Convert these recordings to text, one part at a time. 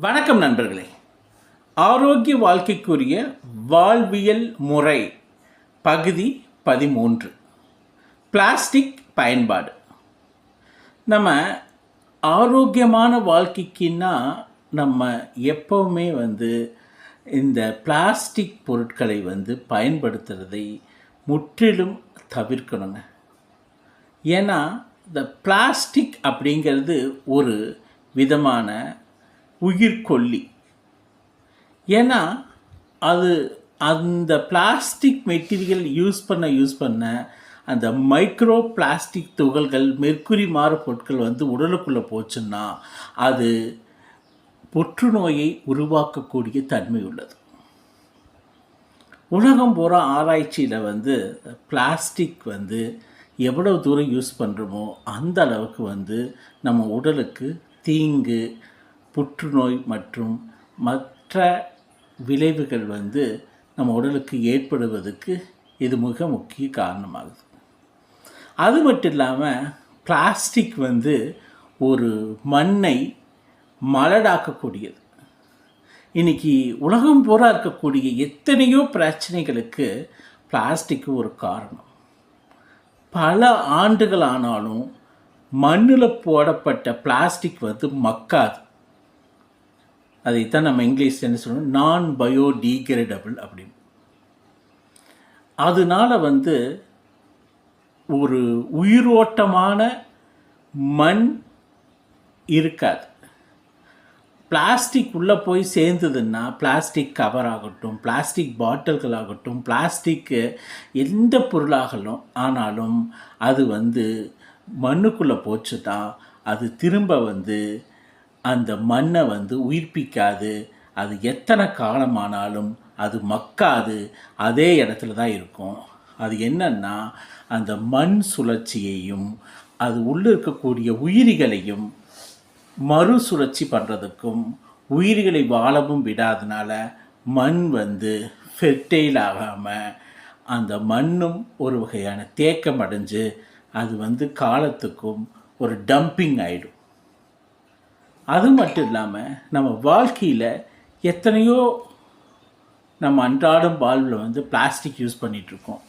வணக்கம் நண்பர்களே. ஆரோக்கிய வாழ்க்கைக்குரிய வாழ்வியல் முறை பகுதி பதிமூன்று. பிளாஸ்டிக் பயன்பாடு. நம்ம ஆரோக்கியமான வாழ்க்கைக்குன்னா நம்ம எப்போவுமே வந்து இந்த பிளாஸ்டிக் பொருட்களை வந்து பயன்படுத்துகிறதை முற்றிலும் தவிர்க்கணுங்க. ஏன்னா இந்த பிளாஸ்டிக் அப்படிங்கிறது ஒரு விதமான உயிர்கொல்லி. ஏன்னா அது அந்த பிளாஸ்டிக் மெட்டீரியல் யூஸ் பண்ண யூஸ் பண்ண அந்த மைக்ரோ பிளாஸ்டிக் துகள்கள் மெர்க்குரி மாறு பொருட்கள் வந்து உடலுக்குள்ளே போச்சுன்னா அது புற்றுநோயை உருவாக்கக்கூடிய தன்மை உள்ளது. உலகம் பூரா ஆராய்ச்சியில் வந்து பிளாஸ்டிக் வந்து எவ்வளவு தூரம் யூஸ் பண்ணுறோமோ அந்த அளவுக்கு வந்து நம்ம உடலுக்கு தீங்கு புற்றுநோய் மற்றும் மற்ற விளைவுகள் வந்து நம்ம உடலுக்கு ஏற்படுவதற்கு இது மிக முக்கிய காரணமாகுது. அது மட்டும் இல்லாமல் பிளாஸ்டிக் வந்து ஒரு மண்ணை மலடாக்கக்கூடியது. இன்றைக்கி உலகம் பூரா இருக்கக்கூடிய எத்தனையோ பிரச்சனைகளுக்கு பிளாஸ்டிக் ஒரு காரணம். பல ஆண்டுகள் ஆனாலும் மண்ணில் போடப்பட்ட பிளாஸ்டிக் வந்து மக்காது. அதைத்தான் நம்ம இங்கிலீஷ் என்ன சொல்லணும்? நான் பயோடீகிரேடபிள் அப்படின்னு. அதனால வந்து ஒரு உயிரோட்டமான மண் இருக்காது. பிளாஸ்டிக் உள்ளே போய் சேர்ந்ததுன்னா பிளாஸ்டிக் கவர் ஆகட்டும் பிளாஸ்டிக் பாட்டில்கள் ஆகட்டும் பிளாஸ்டிக்கு எந்த பொருளாகலும் ஆனாலும் அது வந்து மண்ணுக்குள்ளே போச்சு தான் அது திரும்ப வந்து அந்த மண்ணை வந்து உயிர்ப்பிக்காது. அது எத்தனை காலமானாலும் அது மக்காது. அதே இடத்துல தான் இருக்கும். அது என்னன்னா அந்த மண் சுழற்சியையும் அது உள்ளே இருக்கக்கூடிய உயிரிகளையும் மறுசுழற்சி பண்ணுறதுக்கும் உயிர்களை வாழவும் விடாதனால மண் வந்து ஃபெர்டைல் ஆகாமல் அந்த மண்ணும் ஒரு வகையான தேக்கம் அடைஞ்சு அது வந்து காலத்துக்கும் ஒரு டம்பிங் ஆகிடும் அது மட்டும் இல்லாமல் நம்ம வாழ்க்கையில் எத்தனையோ நம்ம அன்றாடம் வாழ்வில் வந்து பிளாஸ்டிக் யூஸ் பண்ணிகிட்ருக்கோம்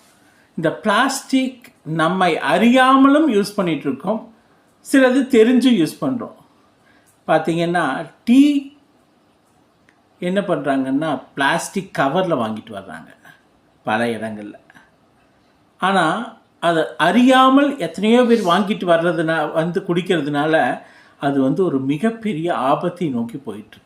இந்த பிளாஸ்டிக் நம்மை அறியாமலும் யூஸ் பண்ணிகிட்ருக்கோம் சிலது தெரிஞ்சும் யூஸ் பண்ணுறோம் பார்த்திங்கன்னா டீ என்ன பண்ணுறாங்கன்னா பிளாஸ்டிக் கவரில் வாங்கிட்டு வர்றாங்க பல இடங்களில். ஆனால் அதை அறியாமல் எத்தனையோ பேர் வாங்கிட்டு வர்றதுனா வந்து குடிக்கிறதுனால அது வந்து ஒரு மிகப்பெரிய ஆபத்தை நோக்கி போயிட்டு